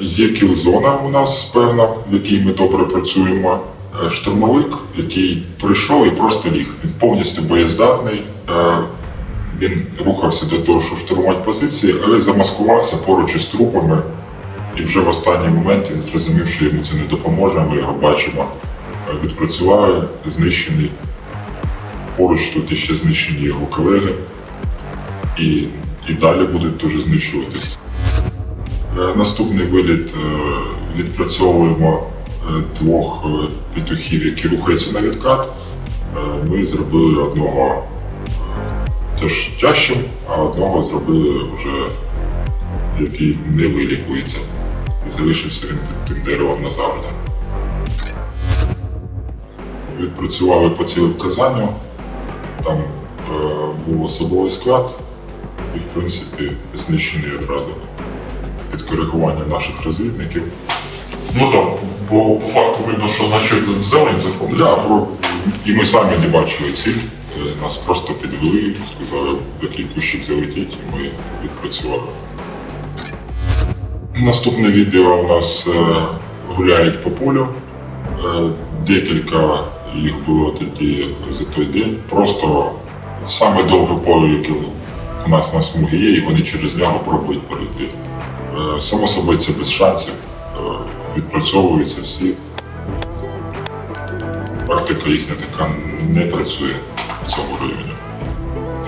Є кілзона у нас певна, в якій ми добре працюємо. Е, Штурмовик, який прийшов і просто ліг. Він повністю боєздатний. Е, Він рухався для того, щоб штурмувати позиції, але замаскувався поруч із трупами. І вже в останній момент він зрозумів, що йому це не допоможе. Ми його бачимо. Е, Відпрацювали, знищений. Поруч тут іще знищені його колеги. І, і далі будуть теж знищуватись. Е, Наступний виліт е, відпрацьовуємо е, двох петухів, які рухаються на відкат. Ми зробили одного теж тяжчим, а одного зробили вже, який не вилікується. І залишився він під тим деревом назавжди. Відпрацювали по цілевказанню. Там е, був особовий склад і, в принципі, знищений одразу під коригування наших розвідників. Ну так, бо по факту видно, що наче зелень заходить. Да, про... І ми самі не бачили ціль. Е, Нас просто підвели, сказали, який кущик залетіть, і ми відпрацювали. Наступне відео у нас е, гуляють по полю. Е, Декілька їх було тоді за той день. Просто саме довге поле, яке в нас на смугі є, і вони через нього пробують перейти. Е, Само собою це без шансів. Е, Відпрацьовуються всі. Практика їхня така не працює в цьому районі.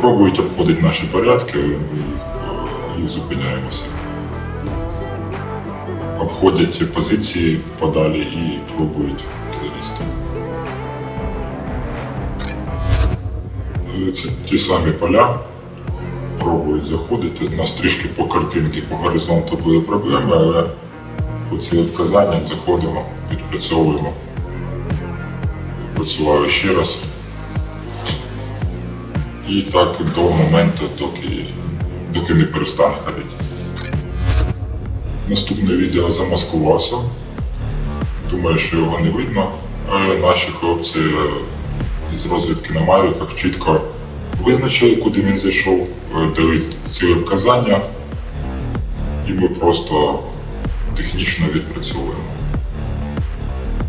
Пробують обходити наші порядки, ми їх, е, їх зупиняємо. Обходять позиції подалі і пробують залізти. Це ті самі поля. Пробують заходити. У нас трішки по картинці, по горизонту були проблеми, але по цілевказанням заходимо, відпрацьовуємо працювали ще раз. І так до моменту, доки, доки не перестане ходити. Наступне відео замаскувався. Думаю, що його не видно, але наші хлопці з розвідки на Мавіках чітко визначили, куди він зайшов, е, дали ціле вказання, і ми просто технічно відпрацьовуємо.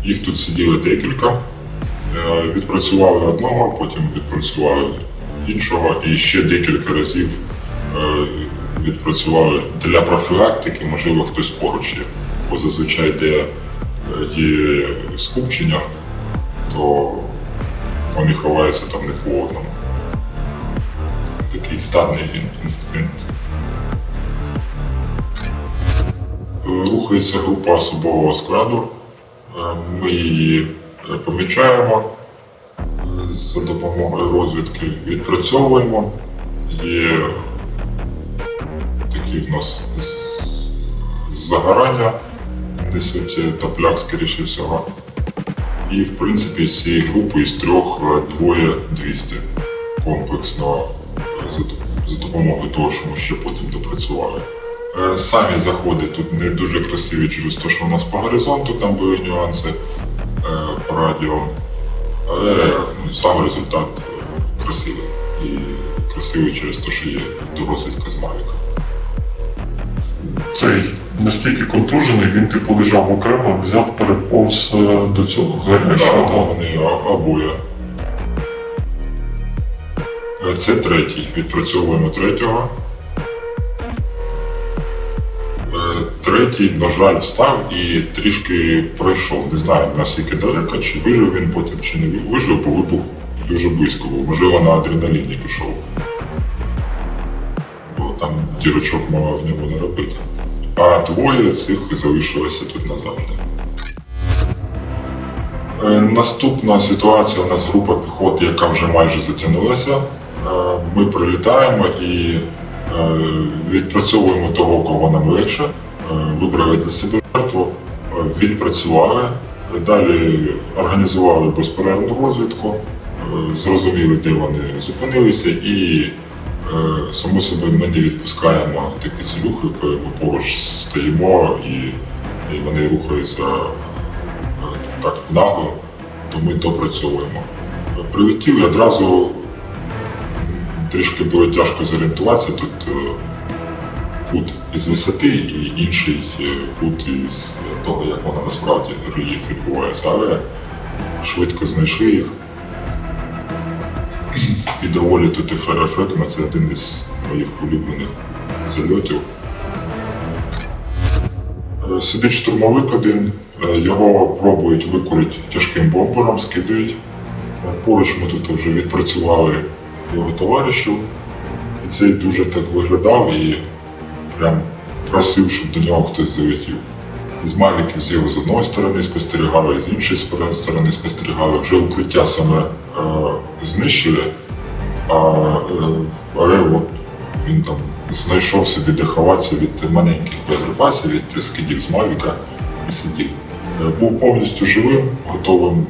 Їх тут сиділо декілька. Е, Відпрацювали одного, потім відпрацювали іншого і ще декілька разів е, відпрацювали для профілактики, можливо, хтось поруч є. Бо зазвичай, де є скупчення, то вони ховаються там не по одному. Такий стадний інстинкт. Е, Рухається група особового складу. Е, Ми її е, помічаємо за допомогою розвідки, відпрацьовуємо. Є такі в нас загорання, несуть топляк, скоріше всього. І, в принципі, з цієї групи із трьох двоє 200 комплексно за, допомогою того, що ми ще потім допрацювали. Е, Самі заходи тут не дуже красиві через те, що у нас по горизонту там були нюанси е, по радіо. Але ну, сам результат е, красивий. І красивий через те, що є дорозвідка з Мавіка. Цей настільки контужений, він типу лежав окремо, взяв переповз до цього Да, вони обоє. Е, Це третій. Відпрацьовуємо третього. Е, Третій, на жаль, встав і трішки пройшов. Не знаю, наскільки далеко, чи вижив він потім, чи не вижив, бо вибух дуже близько був. Можливо, на адреналіні пішов. Бо там дірочок мала в ньому не робити. А двоє цих залишилося тут назавжди. Е, Наступна ситуація у нас група піхоти, яка вже майже затягнулася. Е, Ми прилітаємо і е, відпрацьовуємо того, кого нам легше. Вибрали для себе жертву, е, відпрацювали. Далі організували безперервну розвідку, зрозуміли, де вони зупинилися, і само собою ми не відпускаємо такі цілюхи, коли ми поруч стоїмо і, і вони рухаються так нагло, то ми допрацьовуємо. Прилетів і одразу трішки було тяжко зорієнтуватися. Тут е, кут із висоти і інший е, кут із того, як воно насправді рельєф відбувається. Але швидко знайшли їх. І доволі тут ефектно, це один із моїх улюблених зальотів. Е, Сидить штурмовик один, його пробують викурити тяжким бомбером, скидають. Поруч ми тут вже відпрацювали його товаришів. І цей дуже так виглядав і прям просив, щоб до нього хтось залетів. З мавіків з його з одної сторони спостерігали, з іншої сторони спостерігали. Вже укриття саме е, знищили, а, е, але от він там знайшов собі де ховатися від маленьких боєприпасів, від скидів з Мавіка і сидів. Е, Був повністю живим, готовим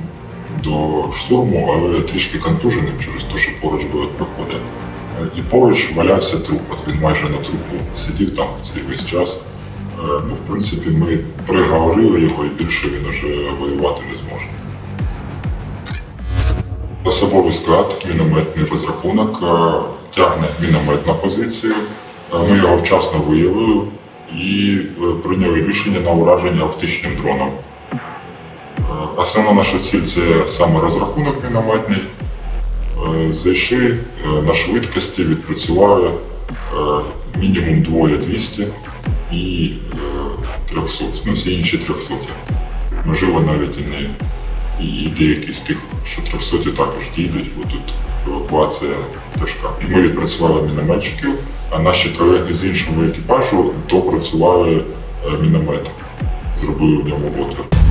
до штурму, але трішки контуженим через те, що поруч були проходи. Е, І поруч валявся труп. От він майже на трупу сидів там цей весь час. Е, Ну, в принципі, ми приговорили його і більше він уже воювати не зможе. Особовий склад, мінометний розрахунок, е, тягне міномет на позицію. Ми його вчасно виявили і прийняли рішення на ураження оптичним дроном. Основна наша ціль це саме розрахунок мінометний. Е, Зайшли е, на швидкості, відпрацювали е, мінімум двоє 200 і е, 300, ну всі інші 300. Можливо, навіть і не і, деякі з тих, що 300 також дійдуть, бо тут евакуація тяжка. Ми відпрацювали мінометчиків, а наші колеги з іншого екіпажу допрацювали міномет, зробили в ньому отвір.